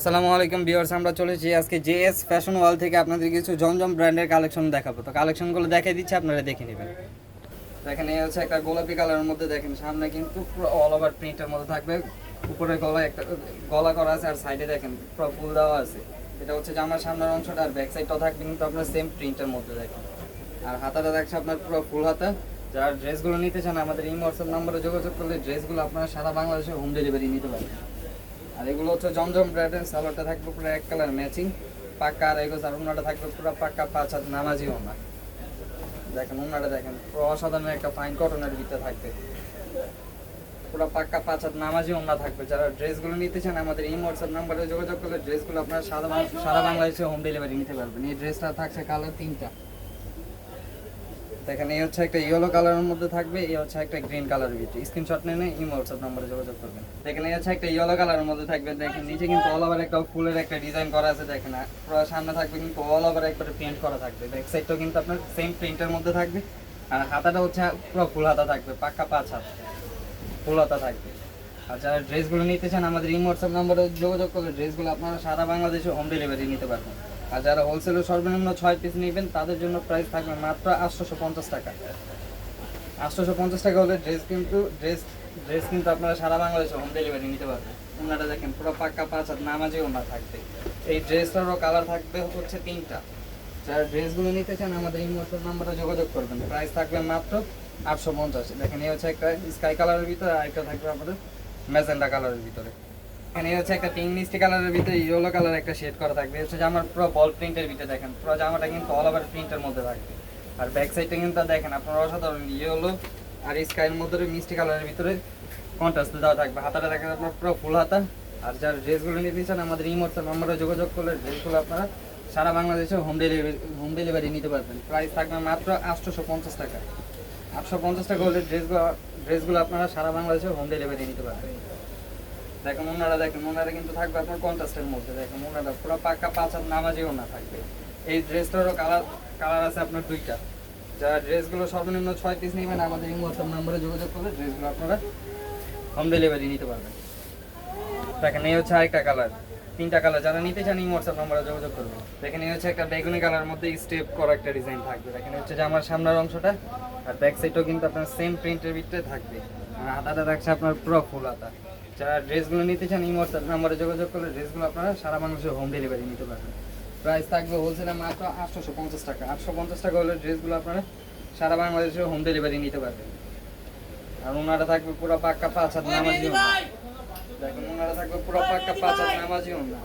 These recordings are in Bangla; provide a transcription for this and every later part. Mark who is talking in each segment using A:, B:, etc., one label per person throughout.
A: আসসালামু আলাইকুম ভিউয়ার্স, আমরা চলেছি আজকে জেএস ফ্যাশন ওয়াল থেকে আপনাদের কিছু জমজম ব্র্যান্ডের কালেকশন দেখাবো। তো কালেকশনগুলো দেখাই দিচ্ছি, আপনারা দেখে নেবেন। দেখেন এই হচ্ছে একটা গোলাপি কালারের মধ্যে দেখেন, সামনে কিন্তু পুরো অল ওভার প্রিন্টের মধ্যে থাকবে। উপরে গলা একটা, গলা করা আছে আর সাইডে দেখেন, পুরো ফুল দেওয়া আছে। এটা হচ্ছে যে আমার সামনের অংশটা আর ব্যাক সাইডটাও থাকবে, কিন্তু আপনার সেম প্রিন্টের মধ্যে দেখেন। আর হাতাটা দেখছে আপনার পুরো ফুল হাতা। যারা ড্রেসগুলো নিতে চান, আমাদের এই হোয়াটসঅ্যাপ নাম্বারে যোগাযোগ করলে ড্রেসগুলো আপনারা সারা বাংলাদেশে হোম ডেলিভারি নিতে পারবেন। আর এগুলো হচ্ছে জমজম ব্র্যান্ডের সালোয়ারটা থাকবে পুরো এক কালার ম্যাচিং পাক্কা আর এগুলো আর ওনাটা থাকবে পুরো পাক্কা পাঁচ হাত নামাজি ওনা দেখেন ওনাটা দেখেন, পুরো অসাধারণ একটা ফাইন কটনের ভিতরে থাকবে। পুরো পাক্কা পাঁচ হাত নামাজি ওনা থাকবে। যারা ড্রেসগুলো নিতে চান, আমাদের এই হোয়াটসঅ্যাপ নাম্বারে যোগাযোগ করলে ড্রেসগুলো আপনারা সারা সারা বাংলাদেশে হোম ডেলিভারি নিতে পারবেন। এই ড্রেসটা থাকছে কালার তিনটা। দেখেন, এই হচ্ছে একটা ইয়েলো কালারের মধ্যে থাকবে, এই হচ্ছে একটা গ্রিন কালারের ভিতরে। স্ক্রিনশট নিয়ে ইমো হোয়াটসঅ্যাপ নম্বরে যোগাযোগ করবেন। দেখেন, এই হচ্ছে একটা ইয়েলো কালারের মধ্যে থাকবে, দেখেন, নিচে কিন্তু অল ওভার একটা ফুলের একটা ডিজাইন করা আছে, দেখেন পুরো সামনে থাকবে কিন্তু অল ওভার একবারে প্রিন্ট করা থাকবে। ব্যাক সাইডটাও কিন্তু আপনার সেম প্রিন্টের মধ্যে থাকবে, আর হাতাটা হচ্ছে পুরো ফুল হাতা থাকবে, পাক্কা পাঁচ হাত। ফুল হাতা থাকবে। আর যারা ড্রেসগুলো নিতে চান, আমাদের ইমো হোয়াটসঅ্যাপ নম্বরে যোগাযোগ করলে ড্রেসগুলো আপনারা সারা বাংলাদেশে হোম ডেলিভারি নিতে পারবেন। আর যারা হোলসেলে সর্বনিম্ন ছয় পিস নেবেন, তাদের জন্য প্রাইস থাকবে মাত্র আটশোশো পঞ্চাশ টাকা। আটশোশো পঞ্চাশ টাকা হলে ড্রেস কিন্তু ড্রেস ড্রেস কিন্তু আপনারা সারা বাংলাদেশে হোম ডেলিভারি নিতে পারবেন। ওনারা দেখেন পুরো পাক্কা পাঁচ হাত নামাজে ওনা থাকবে। এই ড্রেসটারও কালার থাকবে হচ্ছে তিনটা। যারা ড্রেসগুলো নিতে চান, আমাদের এই হোয়াটসঅ্যাপ নাম্বারে যোগাযোগ করবেন। প্রাইস থাকবে মাত্র আটশো পঞ্চাশ। দেখেন এই হচ্ছে একটা স্কাই কালারের ভিতরে, আর একটা থাকবে আমাদের ম্যাজেন্ডা কালারের ভিতরে। এখানে হচ্ছে একটা পিঙ্ক কালারের ভিতরে ইয়েলো কালার একটা শেড করা থাকবে। হচ্ছে জামার পুরো বল প্রিন্টের ভিতরে দেখেন, পুরো জামাটা কিন্তু অল ওভার প্রিন্টের মধ্যে থাকবে। আর ব্যাক সাইডটা কিন্তু দেখেন, আপনারা অসাধারণ ইয়েলো আর স্কাইয়ের মধ্যে মিষ্টি কালারের ভিতরে কন্ট্রাস্ট দেওয়া থাকবে। হাতাটা দেখেন আপনার পুরো ফুল হাতা। আর যার ড্রেসগুলো নিতে চান, আমাদের এই মোটর নাম্বারে যোগাযোগ করলে ড্রেসগুলো আপনারা সারা বাংলাদেশে হোম ডেলিভারি হোম ডেলিভারি নিতে পারবেন। প্রাইস থাকবে মাত্র আটশোশো পঞ্চাশ টাকা। আটশো পঞ্চাশ টাকা হলে ড্রেসগুলো ড্রেসগুলো আপনারা সারা বাংলাদেশে হোম ডেলিভারি নিতে পারবেন। দেখেন ওনারা দেখেন ওনারা কিন্তু থাকবে আপনার কন্ট্রাস্টের মধ্যে। দেখেন ওনারা পুরো পাক্কা পাঁচ হাত নামাজেও না থাকবে। এই ড্রেসটারও কালার কালার আছে আপনার দুইটা। যারা ড্রেসগুলো সর্বনিম্ন ছয় পিস নেবেন, আমাদের এই হোয়াটসঅ্যাপ নাম্বারে যোগাযোগ করলে ড্রেসগুলো আপনারা হোম ডেলিভারি নিতে পারবেন। দেখেন, এই হচ্ছে আরেকটা কালার। তিনটা কালার, যারা নিতে চান এই হোয়াটসঅ্যাপ নাম্বারে যোগাযোগ করবেন। দেখেন, এই হচ্ছে একটা বেগুনি কালার মধ্যে স্টেপ করা একটা ডিজাইন থাকবে। দেখেন হচ্ছে যে আমার সামনের অংশটা, আর ব্যাক সাইডও কিন্তু আপনার সেম প্রিন্টের ভিতরে থাকবে। আর হাতাটা থাকছে আপনার পুরো ফুল হাতা যারা ড্রেসগুলো নিতে চান এই নাম্বারে যোগাযোগ করলে ড্রেসগুলো আপনারা সারা মানুষের হোম ডেলিভারি নিতে পারবেন। প্রাইস থাকবে হোলসেলে মাত্র আটশোশো পঞ্চাশ টাকা। আটশো পঞ্চাশ টাকা হলে ড্রেসগুলো আপনারা সারা বাংলাদেশে হোম ডেলিভারি নিতে পারবেন। আর ওনারা থাকবে পুরো পাক্কা পাঁচ হাত নামাজি ওনা দেখুন ওনারা থাকবে পুরো পাক্কা পাঁচ হাত নামাজি ওনা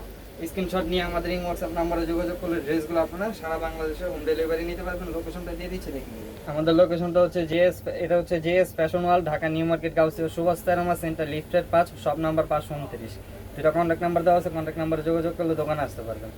A: স্ক্রিনশট নিয়ে আমাদের এই হোয়াটসঅ্যাপ নাম্বারে যোগাযোগ করলে ড্রেসগুলো আপনারা সারা বাংলাদেশে হোম ডেলিভারি নিতে পারবেন। লোকেশনটা দিয়ে দিচ্ছে দেখে আমাদের লোকেশনটা হচ্ছে জেএস এটা হচ্ছে JS fashion wall Dhaka new market Gausia Subhash তেরামা centre, লিফটের পাঁচ সব নাম্বার পাঁচশো উনত্রিশ। যেটা কন্ট্যাক্ট নাম্বার দেওয়া আছে কন্ট্যাক্ট নাম্বারে যোগাযোগ করলে দোকানে আসতে পারবেন।